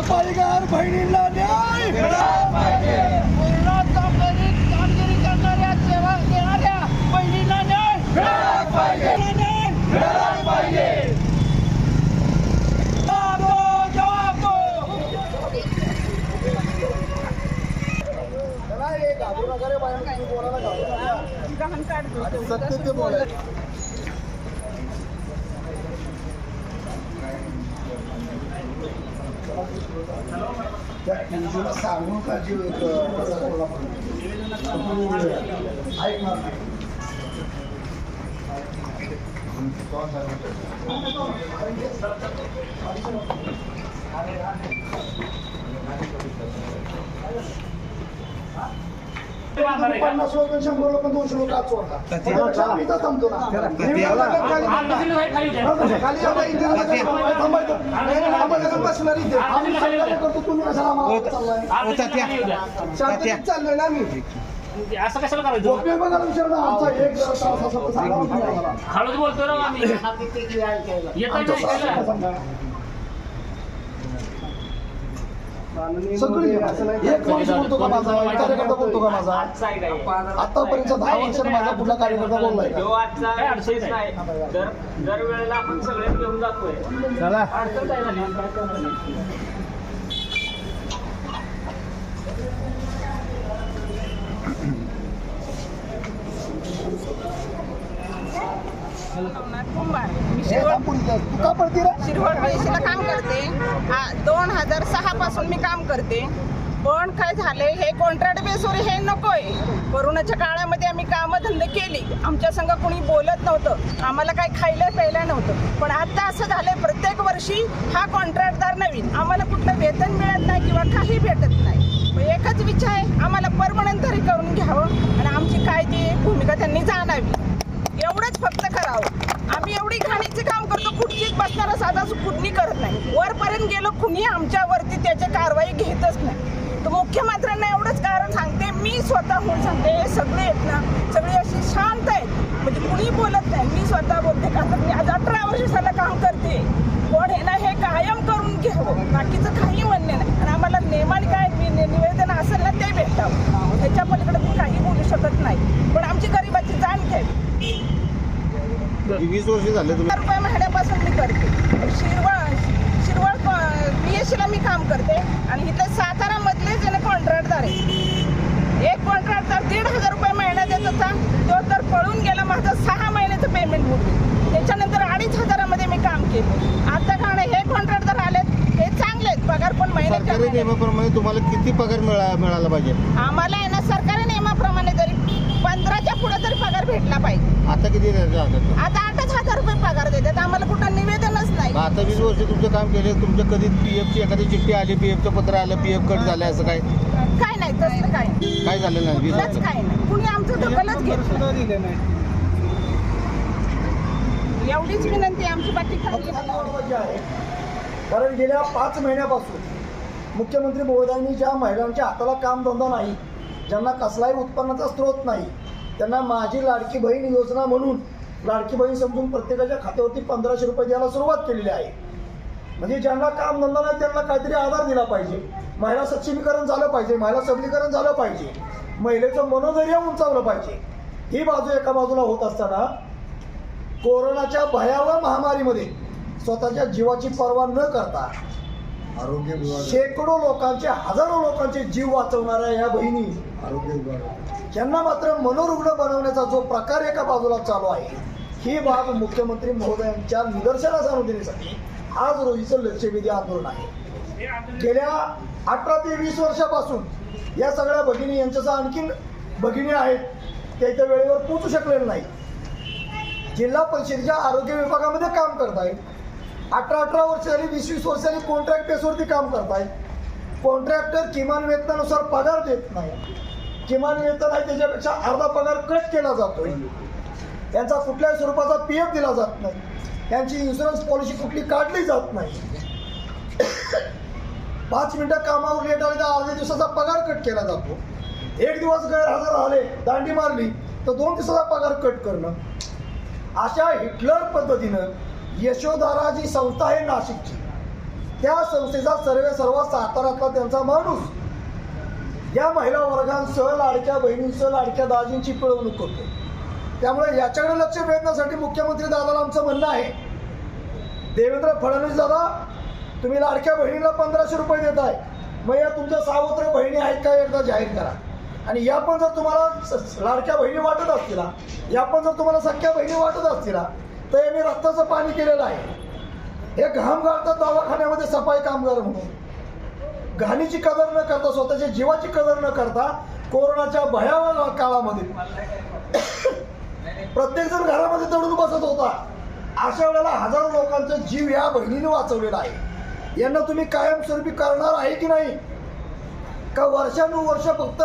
पालघर बहिणींना न्याय! त्या तुझीला सांगू का जीव एक कसा बोलला म्हणून. ऐक ना पन्नास लोक शंभर लोक दोनशे लोक आज सोडतात मी तर थांबतो ना. मी खाली- बसणार इथे. आम्ही करतो, तुम्ही कशाला चाललाय? ना आम्ही. असं कशाला करायचं? बघायला विचार ना, आमचा एक तास असं सांगा तुम्ही आम्हाला. हळूच बोलतोय ना आम्ही येत आमच्या सासूला सांगा. सगळी एक माणूस बोलतो का माझा? एक कार्यकर्ता बोलतो का माझा? आतापर्यंत दहा वर्षात माझा कुठला कार्यकर्ता बोललाय का? काय अडचण नाही दर दर वेळेला आपण सगळे घेऊन जातोय. अडचण काय झाली. काय करणार नाही. कुंभार मी हे शिरवळ थांब पुढे जा. तू का पडती रे? शिरवळ पीएससीला काम करते. दोन हजार सहा पासून मी काम करते. पण काय झाले हे कॉन्ट्रॅक्ट बेसवर हे नकोय. कोरोनाच्या काळामध्ये आम्ही कामधंदे केली. आमच्या संघ कोणी बोलत नव्हतं. आम्हाला काही खायला प्यायला नव्हतं. पण आता असं झालंय प्रत्येक वर्षी हा कॉन्ट्रॅक्टदार नवीन. आम्हाला कुठलं वेतन मिळत नाही किंवा काही भेटत नाही. मग एकच विचार आहे आम्हाला परमनंट तरी करून घ्यावं. आणि आमची काय ती भूमिका त्यांनी जाणावी. एवढंच फक्त करावं. आम्ही एवढी घाणीचे बसणारा साधा कुठली करत नाही. वरपर्यंत गेलो कुणी आमच्यावरती त्याची कारवाई घेतच नाही. तर मुख्यमंत्र्यांना एवढंच कारण सांगते मी स्वतःहून सांगते हे सगळे आहेत ना सगळे अशी शांत आहेत. म्हणजे कुणी बोलत नाही मी स्वतः बोलते का तर मी आज अठरा वर्ष झालं काम करते. पण हे ना हे कायम करून घ्यावं. बाकीचं काही म्हणणे नाही. आणि आम्हाला नेमाने काय निवेदन असेल ना ते भेटावं. ह्याच्या पलीकडे मी काही बोलू शकत नाही. पण आमची गरिबाची जाण घ्यावी. वीस वर्ष झाले रुपये करते. शिरवळ शिरवळ पी एस ला मी काम करते. आणि इथे सातारा मधलेच आहे ना कॉन्ट्रॅक्टदार आहे. एक कॉन्ट्रॅक्टदार दीड हजार रुपये महिना देत होता. तो तर पळून गेला. माझं सहा महिन्याचं पेमेंट बुडलं त्याच्यानंतर अडीच हजारामध्ये मी काम केलं. आता का नाही हे कॉन्ट्रॅक्टदार आलेत. हे चांगले आहेत. पगार पण महिन्याच्या नियमाप्रमाणे तुम्हाला किती पगार मिळा मिळाला पाहिजे? आम्हाला आहे ना सरकारी नियमाप्रमाणे तरी पंधराच्या पुढे तरी पगार भेटला पाहिजे. आता किती आता? आता आठच हजार रुपये पगार देतात. आम्हाला कुठं निवेदनच नाही. मग आता वीस वर्ष तुमचं काम केलं तुमच्या कधी पी एफची एखादी चिठ्ठी आली पी एफचं पत्र आलं पी एफ कट झालं असं काय? काय नाही तसलं काय नाही. काय झालं नाही? वीस तसंच वर्ष? काय नाही. कुणी आमचं दखलच घेत नाही. एवढीच विनंती आहे आमची बाकी काही नाही. महत्त्वाची आहे कारण गेल्या पाच महिन्यापासून मुख्यमंत्री महोदयांनी ज्या महिलांच्या हाताला कामधंदा नाही ज्यांना कसलाही उत्पन्नाचा स्रोत नाही त्यांना माझी लाडकी बहीण योजना म्हणून लाडकी बहीण समजून प्रत्येकाच्या खात्यावरती पंधराशे रुपये द्यायला सुरुवात केलेली आहे. म्हणजे ज्यांना कामधंदा नाही त्यांना काहीतरी आधार दिला पाहिजे. महिला सक्षमीकरण झालं पाहिजे महिला सबलीकरण झालं पाहिजे. महिलेचं मनोधैर्य उंचावलं पाहिजे. ही बाजू एका बाजूला होत असताना कोरोनाच्या भयावह महामारीमध्ये स्वतःच्या जीवाची पर्वा न करता आरोग्य शेकडो लोकांचे हजारो लोकांचे जीव वाचवणाऱ्या या बहिणी आरोग्य विभाग. यांना मात्र मनोरुग्ण बनवण्याचा जो प्रकार एका बाजूला चालू आहे ही बाब मुख्यमंत्री महोदयांच्या निदर्शनास आणून देण्यासाठी आज रोहितचं लक्षवेधी आंदोलन आहे. गेल्या अठरा ते वीस वर्षापासून या सगळ्या भगिनी यांच्यासह आणखीन भगिनी आहेत त्या इथं वेळेवर पोचू शकलेलं नाही जिल्हा परिषदेच्या आरोग्य विभागामध्ये काम करत आहेत अठरा अठरा वर्ष झाली वीस वीस वर्ष झाली कॉन्ट्रॅक्ट बेसवरती काम करतायत. कॉन्ट्रॅक्टर किमान वेतनानुसार पगार देत नाही किमान वेतन आहे त्याच्यापेक्षा अर्धा पगार कट केला जातोय. त्यांचा कुठल्याही स्वरूपाचा पी एफ दिला जात नाही. त्यांची इन्शुरन्स पॉलिसी कुठली काढली जात नाही. पाच मिनिटं कामावर लेट आले तर अर्ध्या दिवसाचा पगार कट केला जातो. एक दिवस गैरहजर आले दांडी मारली तर दोन दिवसाचा पगार कट करणं. अशा हिटलर पद्धतीनं यशोधारा जी संस्था आहे नाशिकची. त्या संस्थेचा सर्वे सर्व साताऱ्यातला त्यांचा माणूस. या महिला वर्गांसह लाडक्या बहिणींसह लाडक्या दाजींची पिळवणूक करतो त्यामुळे याच्याकडे लक्ष वेधण्यासाठी मुख्यमंत्री दादाला आमचं म्हणणं आहे. देवेंद्र फडणवीस दादा तुम्ही लाडक्या बहिणीला पंधराशे रुपये देत आहे मग या तुमच्या सावत्र बहिणी आहेत का एकदा जाहीर करा. आणि या पण जर तुम्हाला स- लाडक्या बहिणी वाटत असतील या पण जर तुम्हाला सख्या बहिणी वाटत असतील तर यांनी रक्ताचं पाणी केलेलं आहे. हे घाम गाळतात दवाखान्यामध्ये सफाई कामगार म्हणून. घाणीची कदर न करता स्वतःच्या जीवाची कदर न करता कोरोनाच्या भयावह काळामध्ये प्रत्येक जण घरामध्ये दडून बसत होता. अशा वेळेला हजारो लोकांचा जीव या बहिणीने वाचवलेला आहे. यांना तुम्ही कायमस्वरूपी करणार आहे की नाही? का वर्षानुवर्ष फक्त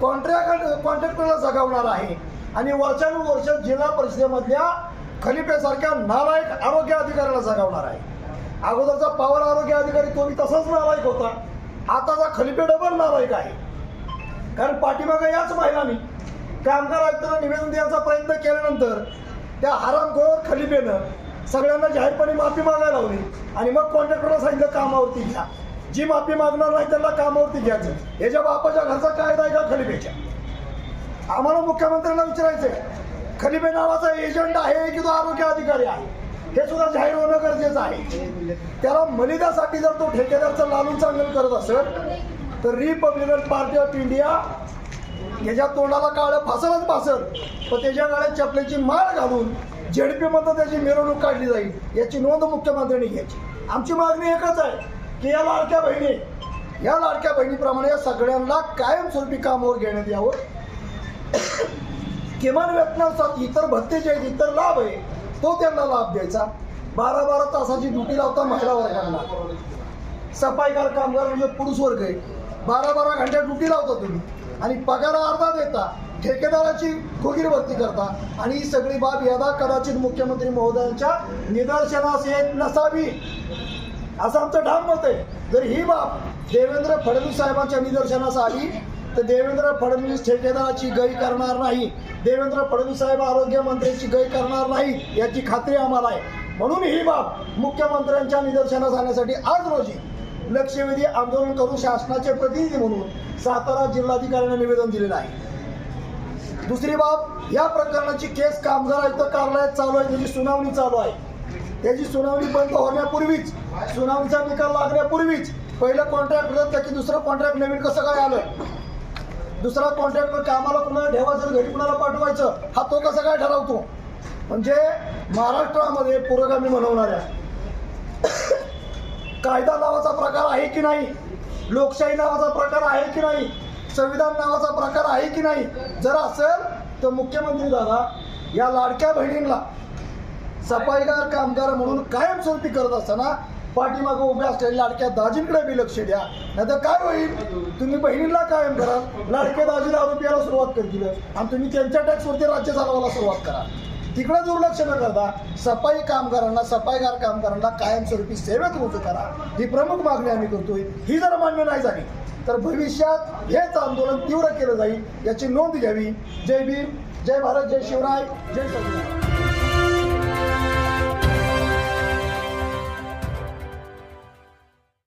कॉन्ट्रॅक्ट कॉन्ट्रॅक्टरला जगावणार आहे? आणि वर्षानुवर्ष जिल्हा परिषदेमधल्या खलिफेसारख्या नालायक आरोग्य अधिकाऱ्याला जगावणार आहे. अगोदरचा पॉवर आरोग्य अधिकारी तोही तसाच नालायक होता. आताचा खलिफे डबल नालायक आहे. कारण पाठीमागे याच महिलांनी कामगार आयुक्तांना निवेदन द्यायचा प्रयत्न केल्यानंतर त्या हरामखोर खलिफेनं सगळ्यांना जाहीरपणे माफी मागायला लावली. आणि मग कॉन्ट्रॅक्टरला सांगितलं कामावरती घ्या. जी माफी मागणार नाही त्यांना कामावरती घ्यायचं. याच्या बापाच्या घरचा कायदा आहे का खलिफेच्या आम्हाला मुख्यमंत्र्यांना विचारायचंय. खलिफे नावाचा एजंट आहे की तो आरोग्य अधिकारी आहे? हे सुद्धा जाहीर होणं गरजेचं आहे. त्याला मलिदासाठी जर तो ठेकेदारचं लालून चांगलं करत असेल तर रिपब्लिकन पार्टी ऑफ इंडिया त्याच्या तोंडाला काळं फासलच फासल. पण त्याच्या गाड्यात चपलेची माळ घालून झेडपीमधनं त्याची मिरवणूक काढली जाईल याची नोंद मुख्यमंत्र्यांनी घ्यायची. आमची मागणी एकच आहे की या लाडक्या बहिणी या लाडक्या बहिणीप्रमाणे या सगळ्यांना कायमस्वरूपी कामावर घेण्यात यावं. किमान वेतनानुसार इतर भत्ते जे आहेत इतर लाभ आहे तो त्यांना लाभ द्यायचा. बारा बारा तासाची ड्युटी लावता महिला वर्गांना. सफाईकार कामगार म्हणजे पुरुष वर्ग आहे. बारा बारा घंट्या ड्युटी लावता तुम्ही. आणि पगार अर्धा देता. ठेकेदाराची खोगीर भरती करता. आणि ही सगळी बाब यदा कदाचित मुख्यमंत्री महोदयांच्या निदर्शनास येत नसावी. असं आमचं ठाम मत आहे. जर ही बाब देवेंद्र फडणवीस साहेबांच्या निदर्शनास आली तर देवेंद्र फडणवीस ठेकेदाराची गई करणार नाही. देवेंद्र फडणवीस साहेब आरोग्य मंत्र्यांची गय करणार नाही याची खात्री आम्हाला आहे. म्हणून ही बाब मुख्यमंत्र्यांच्या निदर्शनास आणण्यासाठी आज रोजी लक्षवेधी आंदोलन करून शासनाचे प्रतिनिधी म्हणून सातारा जिल्हाधिकाऱ्यांना निवेदन दिलेलं आहे. दुसरी बाब या प्रकरणाची केस कामगार आयुक्त कार्यालयात चालू आहे त्याची सुनावणी चालू आहे. त्याची सुनावणी बंद होण्यापूर्वीच सुनावणीचा निकाल लागण्यापूर्वीच पहिलं कॉन्ट्रॅक्ट रद्द की दुसरं कॉन्ट्रॅक्ट नवीन कसं काय आलं? दुसरा कॉन्ट्रॅक्टर कामाला कुणाला ठेवायचं घरी कुणाला पाठवायचं हा तो कसा काय ठरवतो? म्हणजे महाराष्ट्रामध्ये पुरोगामी म्हणवणाऱ्या कायदा नावाचा प्रकार आहे की नाही? लोकशाही नावाचा प्रकार आहे की नाही? संविधान नावाचा प्रकार आहे की नाही? जर असेल तर मुख्यमंत्री दादा या लाडक्या बहिणींना सफाईगार कामगार म्हणून कायमस्वरूपी करत असताना पाठीमागं उभ्या असलेल्या लाडक्या दाजींकडे बी लक्ष द्या. नाहीतर काय होईल? तुम्ही बहिणींना कायम करा. लाडके दाजीला आरोपीला सुरुवात करतील आणि तुम्ही त्यांच्या टॅक्सवरती राज्य चालवायला सुरुवात करा. तिकडे दुर्लक्ष न करता सफाई कामगारांना सफाईगार कामगारांना कायमस्वरूपी सेवेत रुजू करा. ही प्रमुख मागणी आम्ही करतोय. ही जर मान्य नाही झाली तर भविष्यात हेच आंदोलन तीव्र केलं जाईल याची नोंद घ्यावी. जय भीम जय भारत जय शिवराय जय संविधान